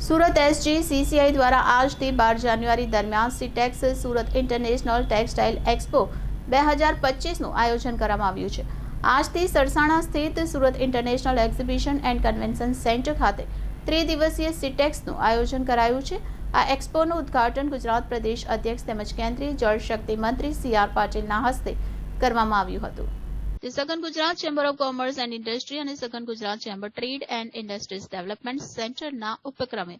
Surat SG CCI દ્વારા આજથી બાર જાન્યુઆરી દરમિયાન Sitex Surat international textile expo બે હજાર પચીસનું આયોજન કરવામાં આવ્યું છે. આજથી સરસાણા સ્થિત Surat international exhibition and convention centre ખાતે ત્રિદિવસીય સીટેક્સનું આયોજન કરાયું છે. આ એક્સપોનું ઉદ્ઘાટન ગુજરાત પ્રદેશ અધ્યક્ષ તેમજ કેન્દ્રીય જળશક્તિ મંત્રી સી આર પાટીલના હસ્તે કરવામાં આવ્યું હતું. તે Southern Gujarat chamber of commerce and industry અને Southern Gujarat chamber trade and industries development સેન્ટરના ઉપક્રમે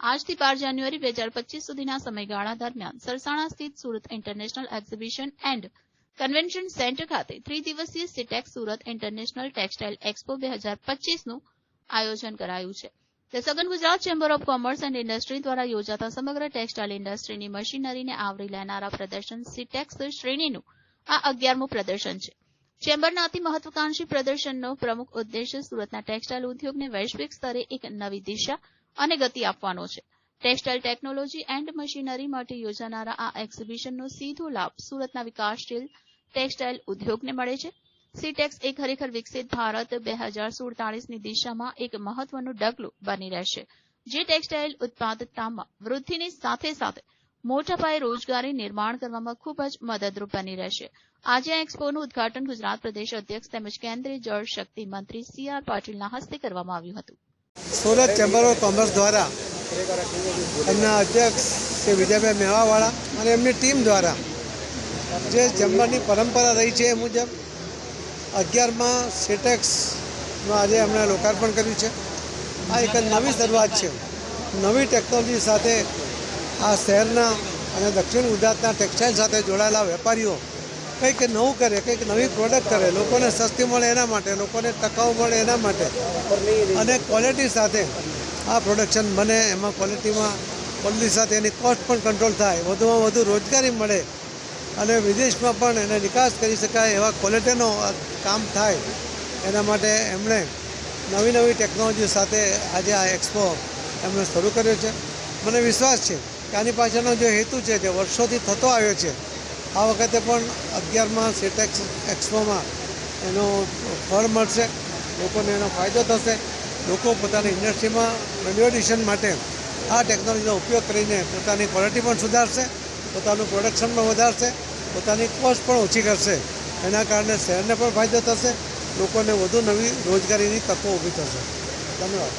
આજથી બાર જાન્યુઆરી બે હજાર પચીસ સુધીના સમયગાળા દરમિયાન સરસાણા સ્થિત Surat international exhibition and convention centre ખાતે ત્રિદિવસીય Sitex Surat international textile expo બે હજાર પચીસનું આયોજન કરાયું છે. તે Southern Gujarat chamber of commerce and industry દ્વારા યોજાતા સમગ્ર ટેક્સટાઇલ ઇન્ડસ્ટ્રીની મશીનરીને આવરી લેનારા પ્રદર્શન સિટેક્સ શ્રેણીનું આ અગિયારમું પ્રદર્શન છે. ચેમ્બરના અતિ મહત્વકાંક્ષી પ્રદર્શનનો પ્રમુખ ઉદ્દેશ્ય સુરતના ટેક્સટાઇલ ઉદ્યોગને વૈશ્વિક સ્તરે એક નવી દિશા અને ગતિ આપવાનો છે. ટેક્સટાઇલ ટેકનોલોજી એન્ડ મશીનરી માટે યોજાનારા આ એક્ઝિબિશનનો સીધો લાભ સુરતના વિકાસશીલ ટેક્સટાઇલ ઉદ્યોગને મળે છે. સીટેક્સ એ ખરેખર વિકસિત ભારત બે હજાર સુડતાલીસની દિશામાં એક મહત્વનું ડગલું બની રહેશે, જે ટેક્સટાઇલ ઉત્પાદકતામાં વૃદ્ધિની સાથે સાથે મોટા પાયે રોજગારી નિર્માણ કરવામાં ખૂબ જ મદદરૂપ બની રહેશે. આજે આ એક્સપોનું ઉદઘાટન ગુજરાત પ્રદેશ અધ્યક્ષ તેમજ કેન્દ્રીય જળ શક્તિ મંત્રી સી આર પાટીલના હસ્તે કરવામાં આવ્યું હતું. સુરત ચેમ્બર ઓફ કોમર્સ દ્વારા એમના અધ્યક્ષ શ્રી વિજયભાઈ મેવાવાળા અને એમની ટીમ દ્વારા જે ચેમ્બરની પરંપરા રહી છે એ મુજબ અગિયારમાં સિટેક્સનું આજે એમણે લોકાર્પણ કર્યું છે. આ એક નવી શરૂઆત છે. નવી ટેકનોલોજી સાથે આ શહેરના અને દક્ષિણ ગુજરાતના ટેક્સટાઇલ સાથે જોડાયેલા વેપારીઓ કંઈક નવું કરે, કંઈક નવી પ્રોડક્ટ કરે, લોકોને સસ્તી મળે એના માટે, લોકોને ટકાઉ મળે એના માટે. અને ક્વોલિટી સાથે આ પ્રોડક્શન બને, એમાં ક્વોલિટીમાં ક્વોલિટી સાથે એની કોસ્ટ પણ કંટ્રોલ થાય, વધુમાં વધુ રોજગારી મળે અને વિદેશમાં પણ એને નિકાસ કરી શકાય એવા ક્વોલિટીનો કામ થાય. એના માટે એમણે નવી નવી ટેકનોલોજી સાથે આજે આ એક્સપો એમણે શરૂ કર્યો છે. મને વિશ્વાસ છે કે આની પાછળનો જે હેતુ છે જે વર્ષોથી થતો આવ્યો છે, આ વખતે પણ અગિયારમાં સેટેક્સ એક્સપોમાં એનો ફળ મળશે, લોકોને એનો ફાયદો થશે, લોકો પોતાની ઇન્ડસ્ટ્રીમાં વેલ્યુ માટે આ ટેકનોલોજીનો ઉપયોગ કરીને પોતાની ક્વોલિટી પણ સુધારશે, પોતાનું પ્રોડક્શન પણ વધારશે, પોતાની કોસ્ટ પણ ઓછી કરશે. એના કારણે શહેરને પણ ફાયદો થશે, લોકોને વધુ નવી રોજગારીની તકો ઊભી થશે. ધન્યવાદ.